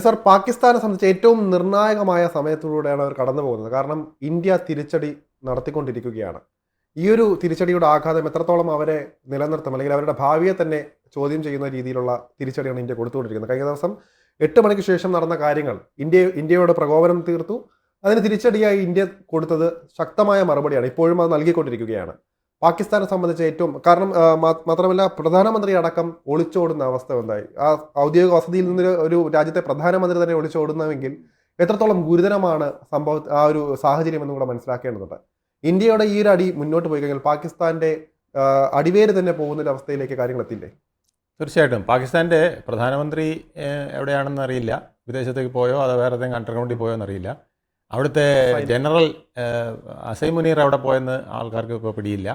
Sir പാകിസ്ഥാനെ സംബന്ധിച്ച് ഏറ്റവും നിർണായകമായ സമയത്തിലൂടെയാണ് അവർ കടന്നു പോകുന്നത്. കാരണം ഇന്ത്യ തിരിച്ചടി നടത്തിക്കൊണ്ടിരിക്കുകയാണ്. ഈ ഒരു തിരിച്ചടിയുടെ ആഘാതം എത്രത്തോളം അവരെ നിലനിർത്തും അല്ലെങ്കിൽ അവരുടെ ഭാവിയെ തന്നെ ചോദ്യം ചെയ്യുന്ന രീതിയിലുള്ള തിരിച്ചടിയാണ് ഇന്ത്യ കൊടുത്തുകൊണ്ടിരിക്കുന്നത്. കഴിഞ്ഞ ദിവസം എട്ട് മണിക്ക് ശേഷം നടന്ന കാര്യങ്ങൾ ഇന്ത്യ ഇന്ത്യയോട് പ്രകോപനം തീർത്തു. അതിന് തിരിച്ചടിയായി ഇന്ത്യ കൊടുത്തത് ശക്തമായ മറുപടിയാണ്. ഇപ്പോഴും അത് നൽകിക്കൊണ്ടിരിക്കുകയാണ്. പാകിസ്ഥാനെ സംബന്ധിച്ച് ഏറ്റവും കാരണം മാത്രമല്ല പ്രധാനമന്ത്രി അടക്കം ഒളിച്ചോടുന്ന അവസ്ഥ ഉണ്ടായി ആ ഔദ്യോഗിക വസതിയിൽ നിന്ന് ഒരു രാജ്യത്തെ പ്രധാനമന്ത്രി തന്നെ ഒളിച്ചോടുന്നുവെങ്കിൽ എത്രത്തോളം ഗുരുതരമാണ് സംഭവ ആ ഒരു സാഹചര്യം എന്നും കൂടെ മനസ്സിലാക്കേണ്ടതുണ്ട്. ഇന്ത്യയുടെ ഈ ഒരു അടി മുന്നോട്ട് പോയി കഴിഞ്ഞാൽ പാകിസ്ഥാന്റെ അടിവേര് തന്നെ പോകുന്ന ഒരു അവസ്ഥയിലേക്ക് കാര്യങ്ങൾ എത്തില്ലേ തീർച്ചയായിട്ടും. പാകിസ്ഥാന്റെ പ്രധാനമന്ത്രി എവിടെയാണെന്ന് അറിയില്ല. വിദേശത്തേക്ക് പോയോ അതോ വേറെ ഏതെങ്കിലും അണ്ടർഗ്രൗണ്ടിൽ പോയോ എന്നറിയില്ല. അവിടുത്തെ ജനറൽ അസൈ മുനീർ അവിടെ പോയെന്ന് ആൾക്കാർക്ക് ഇപ്പോൾ പിടിയില്ല.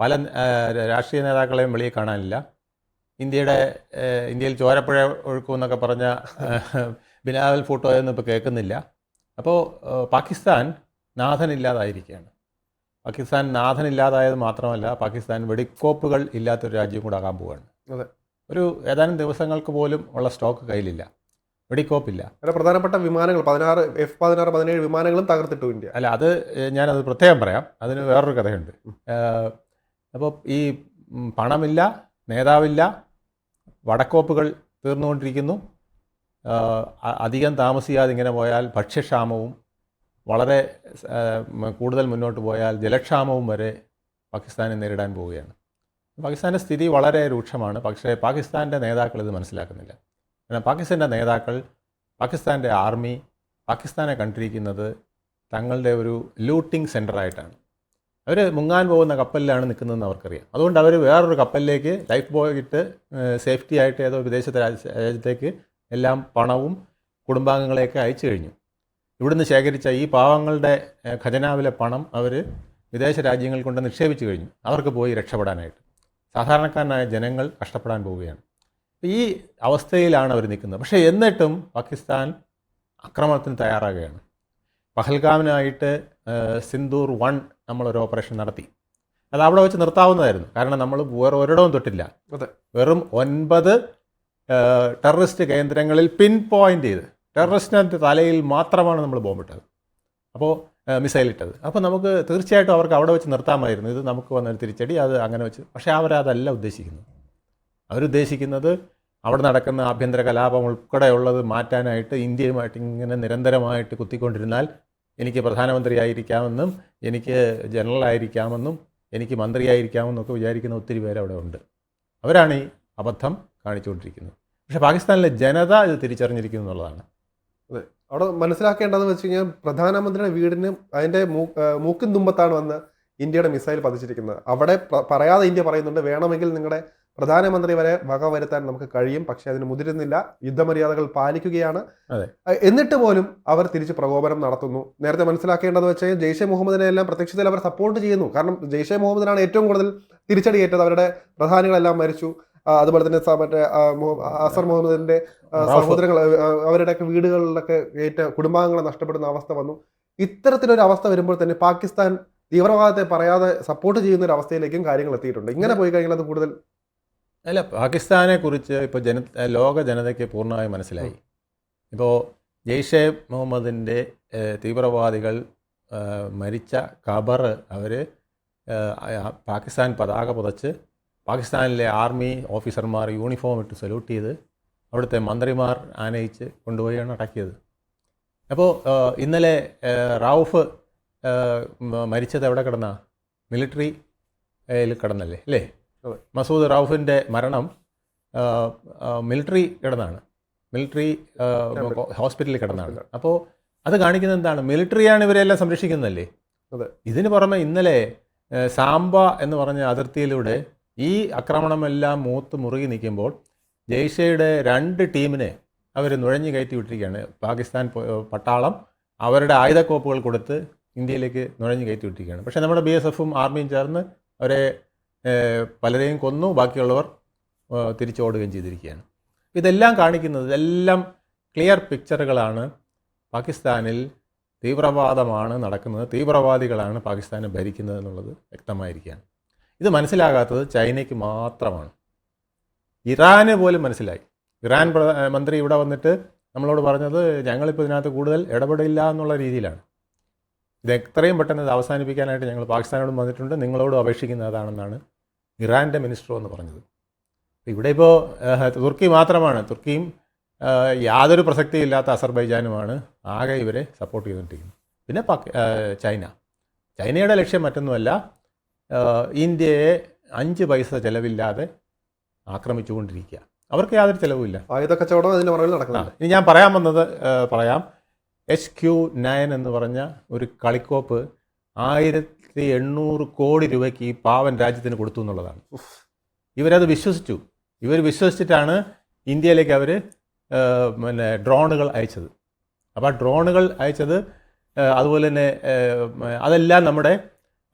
പല രാഷ്ട്രീയ നേതാക്കളെയും വെളിയിൽ കാണാനില്ല. ഇന്ത്യയുടെ ഇന്ത്യയിൽ ചോരപ്പുഴ ഒഴുക്കും എന്നൊക്കെ പറഞ്ഞ ബിനാവൽ ബിലാവൽ ഫോട്ടോ ഒന്നും ഇപ്പോൾ കേൾക്കുന്നില്ല അപ്പോൾ പാകിസ്ഥാൻ നാഥനില്ലാതായിരിക്കുകയാണ്. പാകിസ്ഥാൻ നാഥനില്ലാതായത് മാത്രമല്ല പാകിസ്ഥാൻ വെടിക്കോപ്പുകൾ ഇല്ലാത്തൊരു രാജ്യം കൂടെ ആകാൻ പോവുകയാണ്. അതെ. ഒരു ഏതാനും ദിവസങ്ങൾക്ക് പോലും ഉള്ള സ്റ്റോക്ക് കയ്യിലില്ല. വെടിക്കോപ്പില്ല അല്ല പ്രധാനപ്പെട്ട വിമാനങ്ങൾ പതിനാറ് എഫ് പതിനാറ് പതിനേഴ് വിമാനങ്ങളും തകർത്തിട്ടു ഇന്ത്യ. അല്ല അത് ഞാനത് പ്രത്യേകം പറയാം. അതിന് വേറൊരു കഥയുണ്ട്. അപ്പോൾ ഈ പണമില്ല നേതാവില്ല വടക്കോപ്പുകൾ തീർന്നുകൊണ്ടിരിക്കുന്നു. അധികം താമസിയാതെ ഇങ്ങനെ പോയാൽ ഭക്ഷ്യക്ഷാമവും വളരെ കൂടുതൽ മുന്നോട്ട് പോയാൽ ജലക്ഷാമവും വരെ പാകിസ്ഥാനെ നേരിടാൻ പോവുകയാണ്. പാകിസ്ഥാന്റെ സ്ഥിതി വളരെ രൂക്ഷമാണ്. പക്ഷേ പാകിസ്ഥാന്റെ നേതാക്കൾ ഇത് മനസ്സിലാക്കുന്നില്ല. കാരണം പാകിസ്ഥാന്റെ നേതാക്കൾ പാകിസ്ഥാന്റെ ആർമി പാകിസ്ഥാനെ കണ്ടിരിക്കുന്നത് തങ്ങളുടെ ഒരു ലൂട്ടിംഗ് സെന്ററായിട്ടാണ്. അവർ മുങ്ങാൻ പോകുന്ന കപ്പലിലാണ് നിൽക്കുന്നതെന്ന് അവർക്കറിയാം. അതുകൊണ്ട് അവർ വേറൊരു കപ്പലിലേക്ക് ലൈഫ് ബോയ് ഇട്ട് സേഫ്റ്റി ആയിട്ട് ഏതോ വിദേശത്തെ രാജ്യ രാജ്യത്തേക്ക് എല്ലാം പണവും കുടുംബാംഗങ്ങളെയൊക്കെ അയച്ചു കഴിഞ്ഞു. ഇവിടുന്ന് ശേഖരിച്ച ഈ പാവങ്ങളുടെ ഖജനാവിലെ പണം അവർ വിദേശ രാജ്യങ്ങളിൽ കൊണ്ട് നിക്ഷേപിച്ചു കഴിഞ്ഞു. അവർക്ക് പോയി രക്ഷപ്പെടാനായിട്ട്. സാധാരണക്കാരനായ ജനങ്ങൾ കഷ്ടപ്പെടാൻ പോവുകയാണ്. ഈ അവസ്ഥയിലാണ് അവർ നിൽക്കുന്നത്. പക്ഷേ എന്നിട്ടും പാകിസ്ഥാൻ ആക്രമണത്തിന് തയ്യാറാകുകയാണ്. പഹൽഗാമിനായിട്ട് സിന്ദൂർ വൺ നമ്മളൊരു ഓപ്പറേഷൻ നടത്തി. അത് അവിടെ വെച്ച് നിർത്താവുന്നതായിരുന്നു. കാരണം നമ്മൾ വേറെ ഒരിടവും തൊട്ടില്ല. വെറും ഒൻപത് ടെററിസ്റ്റ് കേന്ദ്രങ്ങളിൽ പിൻ പോയിന്റ് ചെയ്ത്. ടെററിസ്റ്റിന്റെ തലയിൽ മാത്രമാണ് നമ്മൾ ബോംബിട്ടത്. അപ്പോൾ മിസൈൽ ഇട്ടത് അപ്പോൾ നമുക്ക് തീർച്ചയായിട്ടും അവർക്ക് അവിടെ വെച്ച് നിർത്താമായിരുന്നു. ഇത് നമുക്ക് വന്നൊരു തിരിച്ചടി അത് അങ്ങനെ വെച്ച്. പക്ഷേ അവരതല്ല ഉദ്ദേശിക്കുന്നത്. അവരുദ്ദേശിക്കുന്നത് അവിടെ നടക്കുന്ന ആഭ്യന്തര കലാപം ഉൾപ്പെടെയുള്ളത് മാറ്റാനായിട്ട് ഇന്ത്യയുമായിട്ട് ഇങ്ങനെ നിരന്തരമായിട്ട് കുത്തിക്കൊണ്ടിരുന്നാൽ എനിക്ക് പ്രധാനമന്ത്രിയായിരിക്കാമെന്നും എനിക്ക് ജനറലായിരിക്കാമെന്നും എനിക്ക് മന്ത്രിയായിരിക്കാമെന്നും ഒക്കെ വിചാരിക്കുന്ന ഒത്തിരി പേര് അവിടെ ഉണ്ട്. അവരാണ് ഈ അബദ്ധം കാണിച്ചുകൊണ്ടിരിക്കുന്നത്. പക്ഷേ പാകിസ്ഥാനിലെ ജനത ഇത് തിരിച്ചറിഞ്ഞിരിക്കുന്നു എന്നുള്ളതാണ്. അതെ. അവിടെ മനസ്സിലാക്കേണ്ടതെന്ന് വെച്ച് കഴിഞ്ഞാൽ പ്രധാനമന്ത്രിയുടെ വീടിന് അതിന്റെ മൂ- ആ, മൂക്കിൻ തുമ്പത്താണ് വന്ന് ഇന്ത്യയുടെ മിസൈൽ പതിച്ചിരിക്കുന്നത്. അവിടെ പറയാതെ ഇന്ത്യ പറയുന്നുണ്ട് വേണമെങ്കിൽ നിങ്ങളുടെ പ്രധാനമന്ത്രി വരെ വക വരുത്താൻ നമുക്ക് കഴിയും പക്ഷെ അതിന് മുതിരുന്നില്ല. യുദ്ധമര്യാദകൾ പാലിക്കുകയാണ്. എന്നിട്ട് പോലും അവർ തിരിച്ച് പ്രകോപനം നടത്തുന്നു. നേരത്തെ മനസ്സിലാക്കേണ്ടത് വെച്ച് കഴിഞ്ഞാൽ ജെയ്ഷെ മുഹമ്മദിനെ എല്ലാം പ്രത്യക്ഷത്തിൽ അവർ സപ്പോർട്ട് ചെയ്യുന്നു. കാരണം ജെയ്ഷെ മുഹമ്മദിനാണ് ഏറ്റവും കൂടുതൽ തിരിച്ചടിയേറ്റത്. അവരുടെ പ്രധാനികളെല്ലാം മരിച്ചു. അതുപോലെ തന്നെ മറ്റേ അസർ മുഹമ്മദിന്റെ. സഹോദരങ്ങൾ അവരുടെയൊക്കെ വീടുകളിലൊക്കെ ഏറ്റ കുടുംബാംഗങ്ങളെ നഷ്ടപ്പെടുന്ന അവസ്ഥ വന്നു. ഇത്തരത്തിലൊരു അവസ്ഥ വരുമ്പോൾ തന്നെ പാകിസ്ഥാൻ തീവ്രവാദത്തെ പറയാതെ സപ്പോർട്ട് ചെയ്യുന്ന ഒരു അവസ്ഥയിലേക്കും കാര്യങ്ങൾ എത്തിയിട്ടുണ്ട്. ഇങ്ങനെ പോയി കഴിഞ്ഞാൽ അത് കൂടുതൽ അല്ല പാകിസ്ഥാനെ കുറിച്ച് ഇപ്പോൾ ജന ലോക ജനതയ്ക്ക് പൂർണമായി മനസ്സിലായി. ഇപ്പോൾ ജെയ്ഷെ മുഹമ്മദിന്റെ തീവ്രവാദികൾ മരിച്ച ഖബർ അവർ പാകിസ്ഥാൻ പതാക പുതച്ച് പാകിസ്ഥാനിലെ ആർമി ഓഫീസർമാർ യൂണിഫോം ഇട്ട് സല്യൂട്ട് ചെയ്ത് അവിടുത്തെ മന്ത്രിമാർ ആനയിച്ച് കൊണ്ടുപോയാണ് അടക്കിയത്. അപ്പോൾ ഇന്നലെ റൌഫ് മരിച്ചത് എവിടെ കിടന്ന? മിലിറ്ററിയിൽ കിടന്നല്ലേ അല്ലേ. മസൂദ് റൌഫിന്റെ മരണം മിലിറ്ററി കിടന്നാണ്. മിലിറ്ററി ഹോസ്പിറ്റലിൽ കിടന്നാണ്. അപ്പോൾ അത് കാണിക്കുന്നത് എന്താണ്? മിലിറ്ററിയാണ് ഇവരെല്ലാം സംരക്ഷിക്കുന്നതല്ലേ. ഇതിന് പുറമെ ഇന്നലെ സാംബ എന്ന് പറഞ്ഞ അതിർത്തിയിലൂടെ ഈ ആക്രമണമെല്ലാം മൂത്ത് മുറുകി നിൽക്കുമ്പോൾ ജെയ്ഷയുടെ രണ്ട് ടീമിനെ അവർ നുഴഞ്ഞു കയറ്റി വിട്ടിരിക്കുകയാണ്. പാകിസ്ഥാൻ പട്ടാളം അവരുടെ ആയുധക്കോപ്പുകൾ കൊടുത്ത് ഇന്ത്യയിലേക്ക് നുഴഞ്ഞു കയറ്റി വിട്ടിരിക്കുകയാണ്. പക്ഷേ നമ്മുടെ ബി എസ് എഫും ആർമിയും ചേർന്ന് അവരെ പലരെയും കൊന്നു. ബാക്കിയുള്ളവർ തിരിച്ചോടുകയും ചെയ്തിരിക്കുകയാണ്. ഇതെല്ലാം കാണിക്കുന്നത് ഇതെല്ലാം ക്ലിയർ പിക്ചറുകളാണ് പാകിസ്ഥാനിൽ തീവ്രവാദമാണ് നടക്കുന്നത്. തീവ്രവാദികളാണ് പാകിസ്ഥാനെ ഭരിക്കുന്നത് എന്നുള്ളത് വ്യക്തമായിരിക്കുകയാണ്. ഇത് മനസ്സിലാകാത്തത് ചൈനയ്ക്ക് മാത്രമാണ്. ഇറാന് പോലും മനസ്സിലായി. ഇറാൻ മന്ത്രി ഇവിടെ വന്നിട്ട് നമ്മളോട് പറഞ്ഞത് ഞങ്ങളിപ്പോൾ ഇതിനകത്ത് കൂടുതൽ ഇടപെടില്ല എന്നുള്ള രീതിയിലാണ്. ഇത് എത്രയും പെട്ടെന്ന് ഇത് അവസാനിപ്പിക്കാനായിട്ട് ഞങ്ങൾ പാകിസ്ഥാനോടും വന്നിട്ടുണ്ട്. നിങ്ങളോടും അപേക്ഷിക്കുന്നതാണെന്നാണ് ഇറാന്റെ മിനിസ്റ്റർ എന്ന് പറഞ്ഞത്. ഇവിടെ ഇപ്പോൾ തുർക്കി മാത്രമാണ്. തുർക്കിയും യാതൊരു പ്രസക്തിയില്ലാത്ത അസർബൈജാനുമാണ് ആകെ ഇവരെ സപ്പോർട്ട് ചെയ്തുകൊണ്ടിരിക്കുന്നത്. പിന്നെ പാക് ചൈന. ചൈനയുടെ ലക്ഷ്യം മറ്റൊന്നുമല്ല ഇന്ത്യയെ അഞ്ച് പൈസ ചിലവില്ലാതെ ആക്രമിച്ചുകൊണ്ടിരിക്കുക. അവർക്ക് യാതൊരു ചിലവുമില്ല. ആയുധ കച്ചവടം അതിന്റെ പുറകിൽ നടക്കുന്നത് ഇനി ഞാൻ പറയാൻ വന്നത് പറയാം. എച്ച് ക്യു നയൻ എന്ന് പറഞ്ഞ ഒരു കളിക്കോപ്പ് ആയിരത്തി എണ്ണൂറ് കോടി രൂപയ്ക്ക് ഈ പാവൻ രാജ്യത്തിന് കൊടുത്തു എന്നുള്ളതാണ്. ഇവരത് വിശ്വസിച്ചു. ഇവർ വിശ്വസിച്ചിട്ടാണ് ഇന്ത്യയിലേക്ക് അവർ പിന്നെ ഡ്രോണുകൾ അയച്ചത്. അപ്പോൾ ആ ഡ്രോണുകൾ അയച്ചത് അതുപോലെ തന്നെ അതെല്ലാം നമ്മുടെ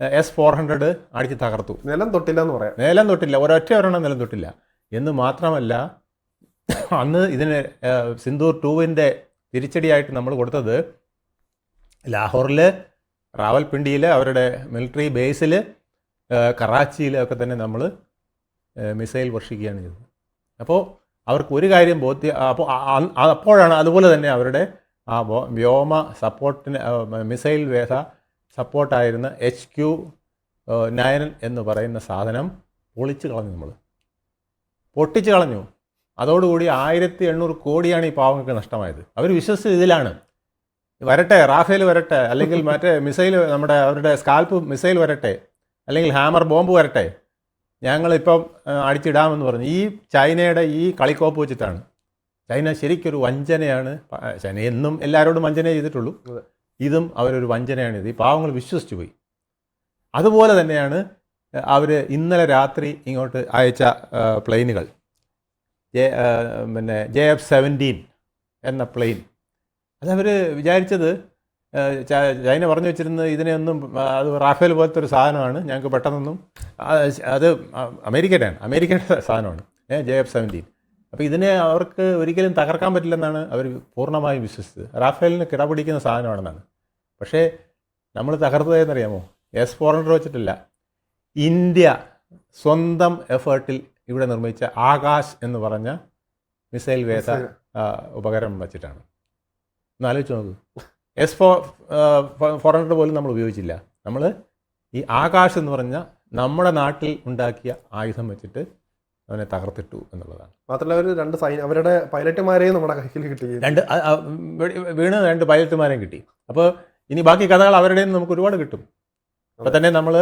എസ് ഫോർ ഹൺഡ്രഡ് അടിച്ച് തകർത്തു. നിലം തൊട്ടില്ല എന്ന് പറയാം. നിലം തൊട്ടില്ല. ഒരൊറ്റ ഒരെണ്ണം നിലം തൊട്ടില്ല. എന്ന് മാത്രമല്ല അന്ന് ഇതിന് സിന്ധൂർ ടൂവിന്റെ തിരിച്ചടിയായിട്ട് നമ്മൾ കൊടുത്തത് ലാഹോറിൽ റാവൽപിണ്ടിയിൽ അവരുടെ മിലിറ്ററി ബേസിൽ കറാച്ചിയിലൊക്കെ തന്നെ നമ്മൾ മിസൈൽ വർഷിക്കുകയാണ് ചെയ്തത്. അപ്പോൾ അവർക്ക് ഒരു കാര്യം ബോധ്യ അപ്പോൾ അപ്പോഴാണ് അതുപോലെ തന്നെ അവരുടെ ആ വ്യോമ സപ്പോർട്ടിന് മിസൈൽ വേസ സപ്പോർട്ടായിരുന്ന എച്ച് ക്യു നയൻ എന്ന് പറയുന്ന സാധനം പൊളിച്ചു കളഞ്ഞു നമ്മൾ പൊട്ടിച്ചു കളഞ്ഞു. അതോടുകൂടി ആയിരത്തി എണ്ണൂറ് കോടിയാണ് ഈ പാവങ്ങൾക്ക് നഷ്ടമായത്. അവർ വിശ്വസിച്ചത് ഇതിലാണ്. വരട്ടെ റാഫേൽ വരട്ടെ അല്ലെങ്കിൽ മറ്റേ മിസൈൽ നമ്മുടെ അവരുടെ സ്കാൽപ്പ് മിസൈൽ വരട്ടെ അല്ലെങ്കിൽ ഹാമർ ബോംബ് വരട്ടെ ഞങ്ങളിപ്പം അടിച്ചിടാമെന്ന് പറഞ്ഞു. ഈ ചൈനയുടെ ഈ കളിക്കോപ്പ് വെച്ചിട്ടാണ്. ചൈന ശരിക്കൊരു വഞ്ചനയാണ് ചൈന എന്നും എല്ലാവരോടും വഞ്ചന ചെയ്തിട്ടുള്ളൂ. ഇതും അവരൊരു വഞ്ചനയാണ്. ഇത് ഈ പാവങ്ങൾ വിശ്വസിച്ചു പോയി. അതുപോലെ തന്നെയാണ് അവർ ഇന്നലെ രാത്രി ഇങ്ങോട്ട് അയച്ച പ്ലെയിനുകൾ. ജെ പിന്നെ ജെ എഫ് സെവന്റീൻ എന്ന പ്ലെയിൻ. അതവർ വിചാരിച്ചത് ചൈന പറഞ്ഞു വെച്ചിരുന്നത് ഇതിനെയൊന്നും അത് റാഫേൽ പോലത്തെ ഒരു സാധനമാണ് ഞങ്ങൾക്ക് പെട്ടെന്നൊന്നും അത് അമേരിക്കയുടെയാണ് അമേരിക്കയുടെ സാധനമാണ് ജെ എഫ് സെവന്റീൻ. അപ്പോൾ ഇതിനെ അവർക്ക് ഒരിക്കലും തകർക്കാൻ പറ്റില്ലെന്നാണ് അവർ പൂർണമായും വിശ്വസിച്ചത്. റാഫേലിന് കിടപിടിക്കുന്ന സാധനമാണെന്നാണ്. പക്ഷേ നമ്മൾ തകർത്തതെന്നറിയാമോ എസ് ഫോർ ഹൺഡ്രഡ് വെച്ചിട്ടില്ല. ഇന്ത്യ സ്വന്തം എഫേർട്ടിൽ ഇവിടെ നിർമ്മിച്ച ആകാശ് എന്ന് പറഞ്ഞ മിസൈൽ വേസ ഉപകരണം വച്ചിട്ടാണ്. ഒന്ന് ആലോചിച്ച് നോക്കൂ എസ് ഫോർ ഫോർ ഹൺഡ്രഡ് പോലും നമ്മൾ ഉപയോഗിച്ചില്ല. നമ്മൾ ഈ ആകാശ് എന്ന് പറഞ്ഞ നമ്മുടെ നാട്ടിൽ ഉണ്ടാക്കിയ ആയുധം വെച്ചിട്ട് അവനെ തകർത്തിട്ടു എന്നുള്ളതാണ്. മാത്രമല്ല അവർ രണ്ട് അവരുടെ പൈലറ്റുമാരെയും നമ്മുടെ കയ്യിൽ കിട്ടി. രണ്ട് വീണ് രണ്ട് പൈലറ്റുമാരെയും കിട്ടി. അപ്പോൾ ഇനി ബാക്കി കഥകൾ അവരുടെ നിന്ന് നമുക്ക് ഒരുപാട് കിട്ടും. അപ്പോൾ തന്നെ നമ്മൾ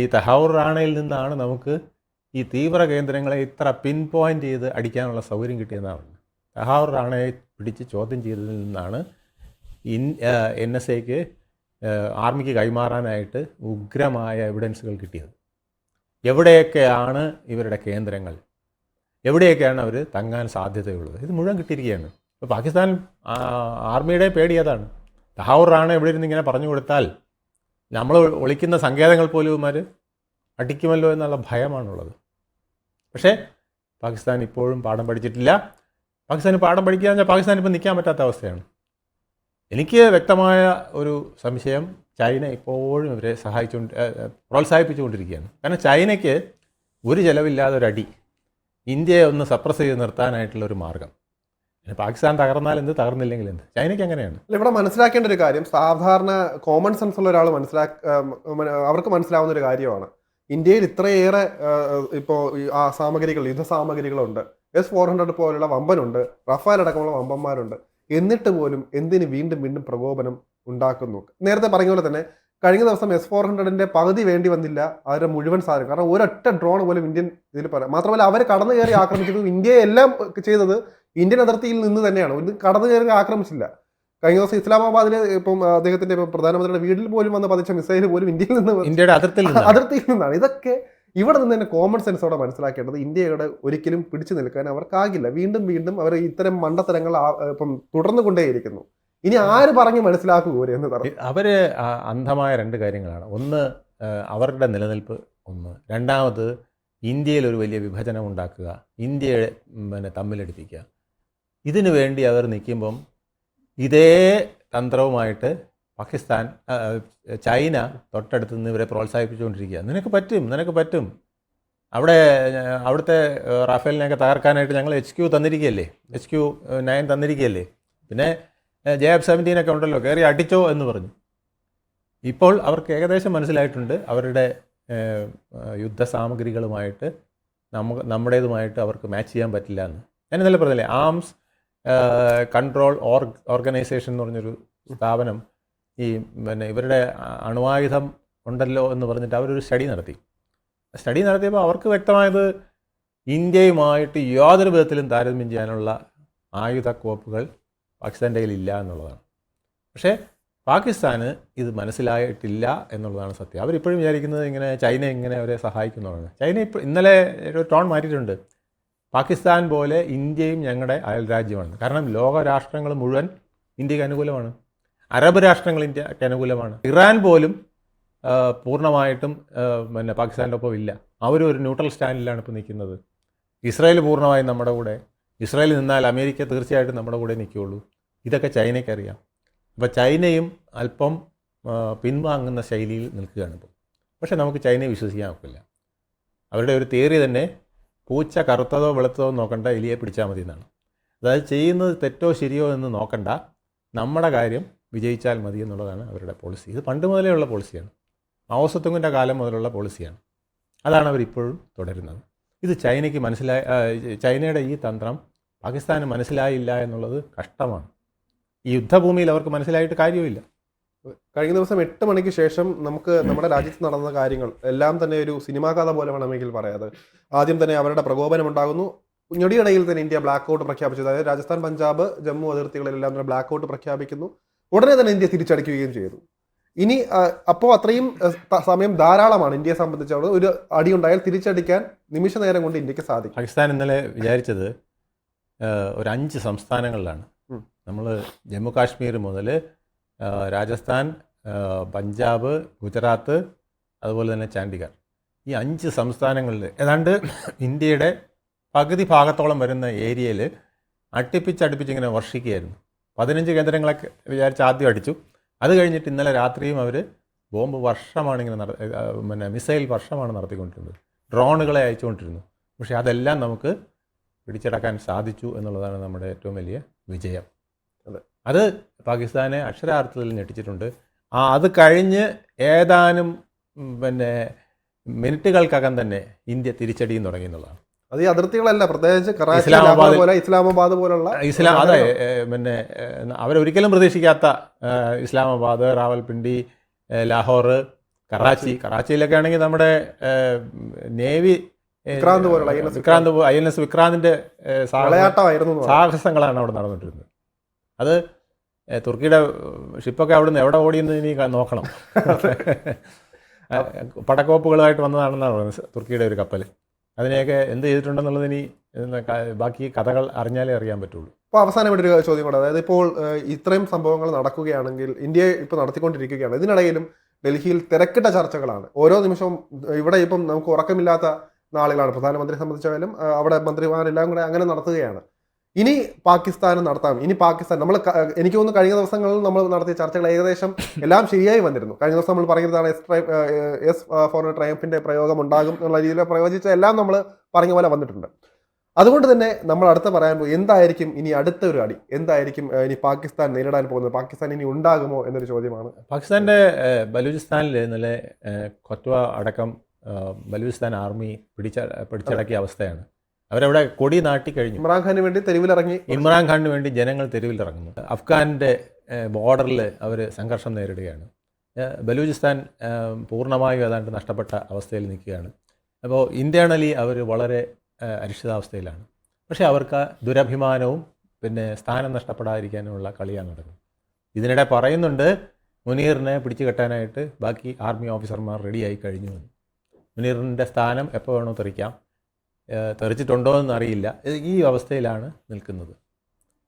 ഈ തഹൗർ റാണയിൽ നിന്നാണ് നമുക്ക് ഈ തീവ്ര കേന്ദ്രങ്ങളെ ഇത്ര പിൻ പോയിന്റ് ചെയ്ത് അടിക്കാനുള്ള സൗകര്യം കിട്ടിയെന്നാണ് തഹൗർ റാണയെ പിടിച്ച് ചോദ്യം ചെയ്തതിൽ നിന്നാണ് ഇൻ എൻ എസ് എക്ക് ആർമിക്ക് കൈമാറാനായിട്ട് ഉഗ്രമായ എവിഡൻസുകൾ കിട്ടിയത്. എവിടെയൊക്കെയാണ് ഇവരുടെ കേന്ദ്രങ്ങൾ? എവിടെയൊക്കെയാണ് അവർ തങ്ങാൻ സാധ്യതയുള്ളത്? ഇത് മുഴുവൻ കിട്ടിയിരിക്കുകയാണ്. ഇപ്പോൾ പാകിസ്ഥാൻ ആർമിയുടെ പേടി അതാണ്. തഹാവൂർ റാണ എവിടെ ഇരുന്ന് ഇങ്ങനെ പറഞ്ഞു കൊടുത്താൽ നമ്മൾ ഒളിക്കുന്ന സങ്കേതങ്ങൾ പോലും ഇവന്മാർ അടിക്കുമല്ലോ എന്നുള്ള ഭയമാണുള്ളത്. പക്ഷേ പാകിസ്ഥാൻ ഇപ്പോഴും പാഠം പഠിച്ചിട്ടില്ല. പാകിസ്ഥാന് പാഠം പഠിക്കുക വെച്ചാൽ പാകിസ്ഥാൻ ഇപ്പോൾ നിൽക്കാൻ പറ്റാത്ത അവസ്ഥയാണ്. എനിക്ക് വ്യക്തമായ ഒരു സംശയം ചൈന ഇപ്പോഴും ഇവരെ സഹായിച്ചുകൊണ്ട് പ്രോത്സാഹിപ്പിച്ചുകൊണ്ടിരിക്കുകയാണ്. കാരണം ചൈനയ്ക്ക് ഒരു ചിലവില്ലാതെ ഒരു അടി ഇന്ത്യയെ ഒന്ന് സപ്രസ് ചെയ്ത് നിർത്താനായിട്ടുള്ള ഒരു മാർഗം. പിന്നെ പാകിസ്ഥാൻ തകർന്നാൽ എന്ത് തകർന്നില്ലെങ്കിൽ എന്ത്? ചൈനയ്ക്ക് അങ്ങനെയാണ് ഇവിടെ മനസ്സിലാക്കേണ്ട ഒരു കാര്യം സാധാരണ കോമൺ സെൻസ് ഉള്ള ഒരാൾ മനസ്സിലാ അവർക്ക് മനസ്സിലാവുന്ന ഒരു കാര്യമാണ്. ഇന്ത്യയിൽ ഇത്രയേറെ ഇപ്പോൾ ആ സാമഗ്രികൾ യുദ്ധ സാമഗ്രികളുണ്ട് എസ് ഫോർ ഹൺഡ്രഡ് പോലുള്ള വമ്പനുണ്ട് റഫാൽ അടക്കമുള്ള വമ്പന്മാരുണ്ട്. എന്നിട്ട് പോലും എന്തിന് വീണ്ടും വീണ്ടും പ്രകോപനം ഉണ്ടാക്കുന്നു? നേരത്തെ പറഞ്ഞ പോലെ തന്നെ കഴിഞ്ഞ ദിവസം എസ് ഫോർ ഹൺഡ്രഡിന്റെ പകുതി വേണ്ടി വന്നില്ല അവരുടെ മുഴുവൻ സാധനം. കാരണം ഒരൊറ്റ ഡ്രോൺ പോലും ഇന്ത്യൻ ഇതിൽ പറയാം. മാത്രമല്ല അവർ കടന്നു കയറി ആക്രമിച്ചത് ഇന്ത്യയെ എല്ലാം ചെയ്തത് ഇന്ത്യൻ അതിർത്തിയിൽ നിന്ന് തന്നെയാണ്. ഇത് കടന്നു കയറി ആക്രമിച്ചില്ല. കഴിഞ്ഞ ദിവസം ഇസ്ലാമാബാദിൽ ഇപ്പം അദ്ദേഹത്തിന്റെ ഇപ്പം പ്രധാനമന്ത്രിയുടെ വീട്ടിൽ പോലും വന്ന് പതിച്ച മിസൈൽ പോലും ഇന്ത്യയിൽ നിന്ന് ഇന്ത്യയുടെ. അതിർത്തിയിൽ നിന്നാണ്. ഇതൊക്കെ ഇവിടെ നിന്ന് തന്നെ കോമൺ സെൻസോടെ മനസ്സിലാക്കേണ്ടത് ഇന്ത്യയുടെ ഒരിക്കലും പിടിച്ചു നിൽക്കാൻ അവർക്കാകില്ല. വീണ്ടും വീണ്ടും അവർ ഇത്തരം മണ്ടത്തരങ്ങൾ ഇപ്പം തുടർന്നു കൊണ്ടേയിരിക്കുന്നു ഇനി ആര് പറഞ്ഞ് മനസ്സിലാക്കുക എന്ന് പറഞ്ഞു അവർ അന്ധമായ രണ്ട് കാര്യങ്ങളാണ്. ഒന്ന് അവരുടെ നിലനിൽപ്പ് ഒന്ന്. രണ്ടാമത് ഇന്ത്യയിൽ ഒരു വലിയ വിഭജനം ഉണ്ടാക്കുക. ഇന്ത്യയെ പിന്നെ തമ്മിലടിപ്പിക്കുക. ഇതിനു വേണ്ടി അവർ നിൽക്കുമ്പം ഇതേ തന്ത്രവുമായിട്ട് പാകിസ്ഥാൻ ചൈന തൊട്ടടുത്ത് നിന്ന് ഇവരെ പ്രോത്സാഹിപ്പിച്ചുകൊണ്ടിരിക്കുക നിനക്ക് പറ്റും നിനക്ക് പറ്റും. അവിടെ അവിടുത്തെ റാഫേലിനെയൊക്കെ തകർക്കാനായിട്ട് ഞങ്ങൾ എച്ച് ക്യൂ തന്നിരിക്കുകയല്ലേ? എച്ച് ക്യൂ നയൻ തന്നിരിക്കുകയല്ലേ? പിന്നെ ജെ എഫ് സെവന്റീനൊക്കെ ഉണ്ടല്ലോ കയറി അടിച്ചോ എന്ന് പറഞ്ഞു. ഇപ്പോൾ അവർക്ക് ഏകദേശം മനസ്സിലായിട്ടുണ്ട് അവരുടെ യുദ്ധ സാമഗ്രികളുമായിട്ട് നമുക്ക് നമ്മുടേതുമായിട്ട് അവർക്ക് മാച്ച് ചെയ്യാൻ പറ്റില്ല എന്ന്. ഞാൻ ഇന്നലെ പറഞ്ഞില്ലേ ആംസ് കൺട്രോൾ ഓർഗ് ഓർഗനൈസേഷൻ എന്ന് പറഞ്ഞൊരു സ്ഥാപനം ഈ പിന്നെ ഇവരുടെ അണുവായുധം ഉണ്ടല്ലോ എന്ന് പറഞ്ഞിട്ട് അവരൊരു സ്റ്റഡി നടത്തി. സ്റ്റഡി നടത്തിയപ്പോൾ അവർക്ക് വ്യക്തമായത് ഇന്ത്യയുമായിട്ട് യാതൊരു വിധത്തിലും താരതമ്യം ചെയ്യാനുള്ള ആയുധ കോപ്പുകൾ പാകിസ്ഥാന്റെ കയ്യിലില്ല എന്നുള്ളതാണ്. പക്ഷേ പാകിസ്ഥാന് ഇത് മനസ്സിലായിട്ടില്ല എന്നുള്ളതാണ് സത്യം. അവരിപ്പോഴും വിചാരിക്കുന്നത് ഇങ്ങനെ ചൈന ഇങ്ങനെ അവരെ സഹായിക്കുന്നതാണ് ചൈന ഇപ്പോൾ ഇന്നലെ ഒരു ടോൺ മാറ്റിയിട്ടുണ്ട്. പാകിസ്ഥാൻ പോലെ ഇന്ത്യയും ഞങ്ങളുടെ അയൽ രാജ്യമാണ് കാരണം ലോകരാഷ്ട്രങ്ങൾ മുഴുവൻ ഇന്ത്യയ്ക്ക് അനുകൂലമാണ്. അറബ് രാഷ്ട്രങ്ങൾ ഇന്ത്യയ്ക്ക് അനുകൂലമാണ് ഇറാൻ പോലും പൂർണമായിട്ടും പിന്നെ പാകിസ്ഥാന്റെ ഒപ്പം ഇല്ല അവരൊരു ന്യൂട്രൽ സ്റ്റാൻഡിലാണ് ഇപ്പോൾ നിൽക്കുന്നത്. ഇസ്രായേൽ പൂർണമായും നമ്മുടെ കൂടെ ഇസ്രായേൽ നിന്നാൽ അമേരിക്ക തീർച്ചയായിട്ടും നമ്മുടെ കൂടെ നിൽക്കുകയുള്ളൂ. ഇതൊക്കെ ചൈനയ്ക്ക് അറിയാം. അപ്പോൾ ചൈനയും അല്പം പിൻവാങ്ങുന്ന ശൈലിയിൽ നിൽക്കുകയാണ് ഇപ്പോൾ പക്ഷേ നമുക്ക് ചൈനയെ വിശ്വസിക്കാൻ ഒക്കില്ല. അവരുടെ ഒരു തിയറി തന്നെ പൂച്ച കറുത്തതോ വെളുത്തതോ നോക്കണ്ട എലിയെ പിടിച്ചാൽ മതി എന്നാണ് അതായത് ചെയ്യുന്നത് തെറ്റോ ശരിയോ എന്ന് നോക്കണ്ട നമ്മുടെ കാര്യം വിജയിച്ചാൽ മതി എന്നുള്ളതാണ് അവരുടെ പോളിസി ഇത് പണ്ട് മുതലേ ഉള്ള പോളിസിയാണ് മാവോസത്തുങ്ങിന്റെ കാലം മുതലുള്ള പോളിസിയാണ് അതാണ് അവരിപ്പോഴും തുടരുന്നത്. ഇത് ചൈനയ്ക്ക് മനസ്സിലായ ചൈനയുടെ ഈ തന്ത്രം പാകിസ്ഥാന് മനസ്സിലായില്ല എന്നുള്ളത് കഷ്ടമാണ്. ഈ യുദ്ധഭൂമിയിൽ അവർക്ക് മനസ്സിലായിട്ട് കാര്യമില്ല കഴിഞ്ഞ ദിവസം എട്ട് മണിക്ക് ശേഷം നമുക്ക് നമ്മുടെ രാജ്യത്ത് നടന്ന കാര്യങ്ങൾ എല്ലാം തന്നെ ഒരു സിനിമാ കഥ പോലെ വേണമെങ്കിൽ പറയാതെ ആദ്യം തന്നെ അവരുടെ പ്രകോപനം ഉണ്ടാകുന്നു. ഞൊടിയിടയിൽ തന്നെ ഇന്ത്യ ബ്ലാക്ക് ഔട്ട് പ്രഖ്യാപിച്ചു. അതായത് രാജസ്ഥാൻ പഞ്ചാബ് ജമ്മു അതിർത്തികളിലെല്ലാം തന്നെ ബ്ലാക്ക് ഔട്ട് പ്രഖ്യാപിക്കുന്നു. ഉടനെ തന്നെ ഇന്ത്യ തിരിച്ചടിക്കുകയും ചെയ്തു. ഇനി അപ്പോൾ അത്രയും സമയം ധാരാളമാണ് ഇന്ത്യയെ സംബന്ധിച്ചിടത്തോളം. ഒരു അടി ഉണ്ടായാൽ തിരിച്ചടിക്കാൻ നിമിഷ നേരം കൊണ്ട് ഇന്ത്യയ്ക്ക് സാധിക്കും. പാകിസ്ഥാൻ ഇന്നലെ വിചാരിച്ചത് ഒരു അഞ്ച് സംസ്ഥാനങ്ങളിലാണ്. നമ്മൾ ജമ്മു കാശ്മീർ മുതൽ രാജസ്ഥാൻ പഞ്ചാബ് ഗുജറാത്ത് അതുപോലെ തന്നെ ചണ്ഡീഗഡ്. ഈ അഞ്ച് സംസ്ഥാനങ്ങളിൽ ഏതാണ്ട് ഇന്ത്യയുടെ പകുതി ഭാഗത്തോളം വരുന്ന ഏരിയയിൽ അടുപ്പിച്ചടുപ്പിച്ച് ഇങ്ങനെ വർഷിക്കുകയായിരുന്നു. പതിനഞ്ച് കേന്ദ്രങ്ങളൊക്കെ വിചാരിച്ച് ആദ്യം അടിച്ചു. അത് കഴിഞ്ഞിട്ട് ഇന്നലെ രാത്രിയും അവർ ബോംബ് വർഷമാണ് ഇങ്ങനെ നട പിന്നെ മിസൈൽ വർഷമാണ് നടത്തിക്കൊണ്ടിരുന്നത്. ഡ്രോണുകളെ അയച്ചുകൊണ്ടിരുന്നു. പക്ഷേ അതെല്ലാം നമുക്ക് പിടിച്ചടക്കാൻ സാധിച്ചു എന്നുള്ളതാണ് നമ്മുടെ ഏറ്റവും വലിയ വിജയം. അതെ. അത് പാകിസ്ഥാനെ അക്ഷരാർത്ഥത്തിൽ ഞെട്ടിച്ചിട്ടുണ്ട്. ആ അത് കഴിഞ്ഞ് ഏതാനും പിന്നെ മിനിറ്റുകൾക്കകം തന്നെ ഇന്ത്യ തിരിച്ചടിയും തുടങ്ങി എന്നുള്ളതാണ്. അത് ഈ അതിർത്തികളല്ല പ്രത്യേകിച്ച് കറാച്ചി ഇസ്ലാമാബാദ് പോലെ ഇസ്ലാമാബാദ് പോലുള്ള ഇസ്ലാം അതെ പിന്നെ അവരൊരിക്കലും പ്രതീക്ഷിക്കാത്ത ഇസ്ലാമാബാദ് റാവൽപിണ്ടി ലാഹോർ കറാച്ചി. കറാച്ചിയിലൊക്കെ ആണെങ്കിൽ നമ്മുടെ നേവി വിക്രാന്ത് പോലുള്ള വിക്രാന്ത് ഐ എൻ എസ് വിളയാട്ടമായിരുന്നു സാഹസങ്ങളാണ് അവിടെ നടന്നിട്ടിരുന്നത്. അത് തുർക്കിയുടെ ഷിപ്പൊക്കെ അവിടുന്ന് എവിടെ ഓടിയെന്ന് ഇനി നോക്കണം. പടക്കോപ്പുകളുമായിട്ട് വന്നതാണെന്നാണ് പറയുന്നത് തുർക്കിയുടെ ഒരു കപ്പൽ അതിനെയൊക്കെ എന്ത് ചെയ്തിട്ടുണ്ടെന്നുള്ളത് ഇനി ബാക്കി കഥകൾ അറിഞ്ഞാലേ അറിയാൻ പറ്റുള്ളൂ. അപ്പോൾ അവസാനമായിട്ട് ഒരു ചോദ്യം കൂടെ. അതായത് ഇപ്പോൾ ഇത്രയും സംഭവങ്ങൾ നടക്കുകയാണെങ്കിൽ ഇന്ത്യ ഇപ്പോൾ നടത്തിക്കൊണ്ടിരിക്കുകയാണ്. ഇതിനിടയിലും ഡൽഹിയിൽ തിരക്കിട്ട ചർച്ചകളാണ്. ഓരോ നിമിഷവും ഇവിടെ ഇപ്പം നമുക്ക് ഉറക്കമില്ലാത്ത നാളുകളാണ്. പ്രധാനമന്ത്രിയെ സംബന്ധിച്ചാലും ഏഹ്, അവിടെ മന്ത്രിമാരെല്ലാം കൂടെ അങ്ങനെ നടത്തുകയാണ്. ഇനി പാകിസ്ഥാന് നടത്താം. ഇനി പാകിസ്ഥാൻ നമ്മൾ എനിക്ക് തോന്നുന്നു കഴിഞ്ഞ ദിവസങ്ങളിൽ നമ്മൾ നടത്തിയ ചർച്ചകൾ ഏകദേശം എല്ലാം ശരിയായി വന്നിരുന്നു. കഴിഞ്ഞ ദിവസം നമ്മൾ പറയുന്നതാണ് എസ് ട്രൈ എസ് ഫോർ ട്രയംഫിന്റെ പ്രയോഗം ഉണ്ടാകും എന്നുള്ള രീതിയിൽ പ്രയോജിച്ച എല്ലാം നമ്മൾ പറഞ്ഞ പോലെ വന്നിട്ടുണ്ട്. അതുകൊണ്ട് തന്നെ നമ്മൾ അടുത്ത പറയാൻ പോകും എന്തായിരിക്കും ഇനി അടുത്ത ഒരു അടി? എന്തായിരിക്കും ഇനി പാകിസ്ഥാൻ നേരിടാൻ പോകുന്നത്? പാകിസ്ഥാൻ ഇനി ഉണ്ടാകുമോ എന്നൊരു ചോദ്യമാണ്. പാകിസ്ഥാന്റെ ബലൂചിസ്ഥാനിൽ ഇന്നലെ കൊത്വ അടക്കം ബലൂചിസ്ഥാൻ ആർമി പിടിച്ച പിടിച്ചടക്കിയ അവസ്ഥയാണ്. അവരവിടെ കൊടി നാട്ടി കഴിഞ്ഞു. ഇമ്രാൻഖാന് വേണ്ടി തെരുവിലിറങ്ങി ഇമ്രാൻഖാനു വേണ്ടി ജനങ്ങൾ തെരുവിലിറങ്ങുന്നു. അഫ്ഗാനിന്റെ ബോർഡറിൽ അവർ സംഘർഷം നേരിടുകയാണ്. ബലൂചിസ്ഥാൻ പൂർണമായും ഏതാണ്ട് നഷ്ടപ്പെട്ട അവസ്ഥയിൽ നിൽക്കുകയാണ്. അപ്പോൾ ഇന്റേണലി അവർ വളരെ ഏഹ്, അരിഷിതാവസ്ഥയിലാണ് പക്ഷേ അവർക്ക് ദുരഭിമാനവും പിന്നെ സ്ഥാനം നഷ്ടപ്പെടാതിരിക്കാനുമുള്ള കളിയാണ് നടക്കുന്നത്. ഇതിനിടെ പറയുന്നുണ്ട് മുനീറിനെ പിടിച്ചു കെട്ടാനായിട്ട് ബാക്കി ആർമി ഓഫീസർമാർ റെഡിയായി കഴിഞ്ഞു മുനീറിന്റെ സ്ഥാനം എപ്പോൾ വേണോ തെറിക്കാം. തെറിച്ചിട്ടുണ്ടോ എന്നറിയില്ല ഈ അവസ്ഥയിലാണ് നിൽക്കുന്നത്.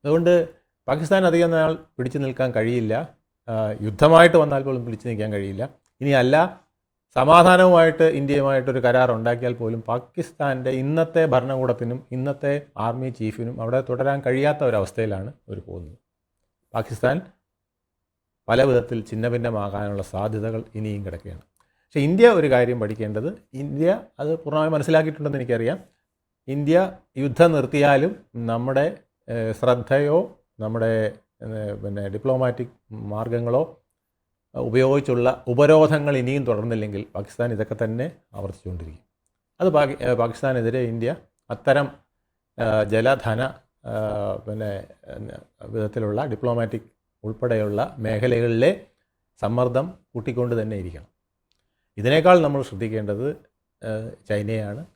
അതുകൊണ്ട് പാകിസ്ഥാൻ അധികം നാൾ പിടിച്ചു നിൽക്കാൻ കഴിയില്ല. യുദ്ധമായിട്ട് വന്നാൽ പോലും പിടിച്ചു നിൽക്കാൻ കഴിയില്ല. ഇനി അല്ല സമാധാനവുമായിട്ട് ഇന്ത്യയുമായിട്ടൊരു കരാർ ഉണ്ടാക്കിയാൽ പോലും പാകിസ്ഥാന്റെ ഇന്നത്തെ ഭരണകൂടത്തിനും ഇന്നത്തെ ആർമി ചീഫിനും അവിടെ തുടരാൻ കഴിയാത്ത ഒരവസ്ഥയിലാണ് അവർ പോകുന്നത്. പാകിസ്ഥാൻ പല വിധത്തിൽ ഛിന്നഭിന്നമാകാനുള്ള സാധ്യതകൾ ഇനിയും കിടക്കുകയാണ്. പക്ഷേ ഇന്ത്യ ഒരു കാര്യം പഠിക്കേണ്ടത് ഇന്ത്യ അത് പൂർണമായി മനസ്സിലാക്കിയിട്ടുണ്ടെന്ന് എനിക്കറിയാം. ഇന്ത്യ യുദ്ധം നിർത്തിയാലും നമ്മുടെ ശ്രദ്ധയോ നമ്മുടെ പിന്നെ ഡിപ്ലോമാറ്റിക് മാർഗങ്ങളോ ഉപയോഗിച്ചുള്ള ഉപരോധങ്ങൾ ഇനിയും തുടർന്നില്ലെങ്കിൽ പാകിസ്ഥാൻ ഇതൊക്കെ തന്നെ ആവർത്തിച്ചുകൊണ്ടിരിക്കും. അത് പാകി പാകിസ്ഥാനെതിരെ ഇന്ത്യ അത്തരം ജലധന പിന്നെ വിധത്തിലുള്ള ഡിപ്ലോമാറ്റിക് ഉൾപ്പെടെയുള്ള മേഖലകളിലെ സമ്മർദ്ദം കൂട്ടിക്കൊണ്ട് തന്നെ ഇരിക്കണം. ഇതിനേക്കാൾ നമ്മൾ ശ്രദ്ധിക്കേണ്ടത് ചൈനയാണ്.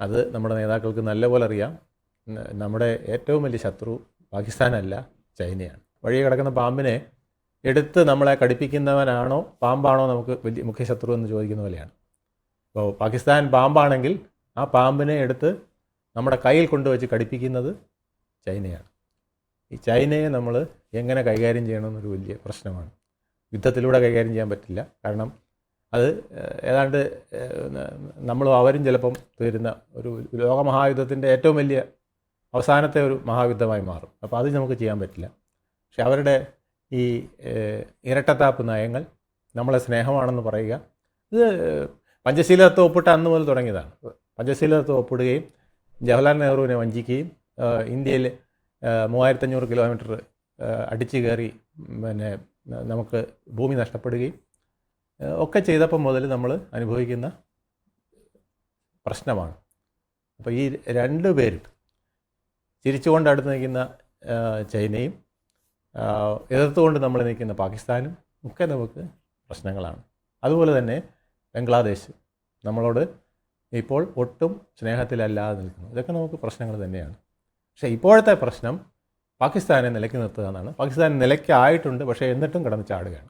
അത് നമ്മുടെ നേതാക്കൾക്ക് നല്ലപോലെ അറിയാം. നമ്മുടെ ഏറ്റവും വലിയ ശത്രു പാകിസ്ഥാനല്ല ചൈനയാണ്. വഴി കിടക്കുന്ന പാമ്പിനെ എടുത്ത് നമ്മളെ കടിപ്പിക്കുന്നവനാണോ പാമ്പാണോ നമുക്ക് വലിയ മുഖ്യ ശത്രു എന്ന് ചോദിക്കുന്ന പോലെയാണ്. അപ്പോൾ പാകിസ്ഥാൻ പാമ്പാണെങ്കിൽ ആ പാമ്പിനെ എടുത്ത് നമ്മുടെ കയ്യിൽ കൊണ്ടുവച്ച് കടിപ്പിക്കുന്നത് ചൈനയാണ്. ഈ ചൈനയെ നമ്മൾ എങ്ങനെ കൈകാര്യം ചെയ്യണമെന്നൊരു വലിയ പ്രശ്നമാണ്. യുദ്ധത്തിലൂടെ കൈകാര്യം ചെയ്യാൻ പറ്റില്ല. കാരണം അത് ഏതാണ്ട് നമ്മളും അവരും ചിലപ്പം തീരുന്ന ഒരു ലോകമഹായുദ്ധത്തിന്റെ ഏറ്റവും വലിയ അവസാനത്തെ ഒരു മഹായുദ്ധമായി മാറും. അപ്പോൾ അത് നമുക്ക് ചെയ്യാൻ പറ്റില്ല. പക്ഷെ അവരുടെ ഈ ഇരട്ടത്താപ്പ് നയങ്ങൾ നമ്മളെ സ്നേഹമാണെന്ന് പറയുക ഇത് പഞ്ചശീലത്വം ഒപ്പിട്ട അന്ന് മുതൽ തുടങ്ങിയതാണ്. പഞ്ചശീലത്വം ഒപ്പിടുകയും ജവഹർലാൽ നെഹ്റുവിനെ വഞ്ചിക്കുകയും ഇന്ത്യയിൽ മൂവായിരത്തഞ്ഞൂറ് കിലോമീറ്റർ അടിച്ചു കയറി പിന്നെ നമുക്ക് ഭൂമി നഷ്ടപ്പെടുകയും ഒക്കെ ചെയ്തപ്പം മുതൽ നമ്മൾ അനുഭവിക്കുന്ന പ്രശ്നമാണ്. അപ്പോൾ ഈ രണ്ട് പേരും ചിരിച്ചുകൊണ്ട് അടുത്ത് നിൽക്കുന്ന ചൈനയും എതിർത്തുകൊണ്ട് നമ്മൾ നിൽക്കുന്ന പാകിസ്ഥാനും ഒക്കെ നമുക്ക് പ്രശ്നങ്ങളാണ്. അതുപോലെ തന്നെ ബംഗ്ലാദേശ് നമ്മളോട് ഇപ്പോൾ ഒട്ടും സ്നേഹത്തിലല്ലാതെ നിൽക്കുന്നു. ഇതൊക്കെ നമുക്ക് പ്രശ്നങ്ങൾ തന്നെയാണ്. പക്ഷേ ഇപ്പോഴത്തെ പ്രശ്നം പാകിസ്ഥാനെ നിലയ്ക്ക് നിർത്തുക എന്നാണ്. പാകിസ്ഥാൻ നിലയ്ക്കായിട്ടുണ്ട് പക്ഷേ എന്നിട്ടും കിടന്ന് ചാടുകയാണ്.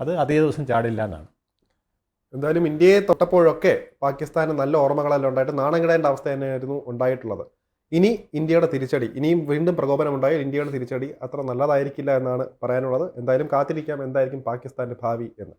അത് അതേ ദിവസം ചാടില്ല എന്നാണ്. എന്തായാലും ഇന്ത്യയെ തൊട്ടപ്പോഴൊക്കെ പാകിസ്ഥാന് നല്ല ഓർമ്മകളെല്ലാം ഉണ്ടായിട്ട് നാണംകിടേണ്ട അവസ്ഥ തന്നെയായിരുന്നു ഉണ്ടായിട്ടുള്ളത്. ഇനി ഇന്ത്യയുടെ തിരിച്ചടി ഇനിയും വീണ്ടും പ്രകോപനം ഉണ്ടായാൽ ഇന്ത്യയുടെ തിരിച്ചടി അത്ര നല്ലതായിരിക്കില്ല എന്നാണ് പറയാനുള്ളത്. എന്തായാലും കാത്തിരിക്കാം. എന്തായിരിക്കും പാകിസ്ഥാന്റെ ഭാവി എന്ന്.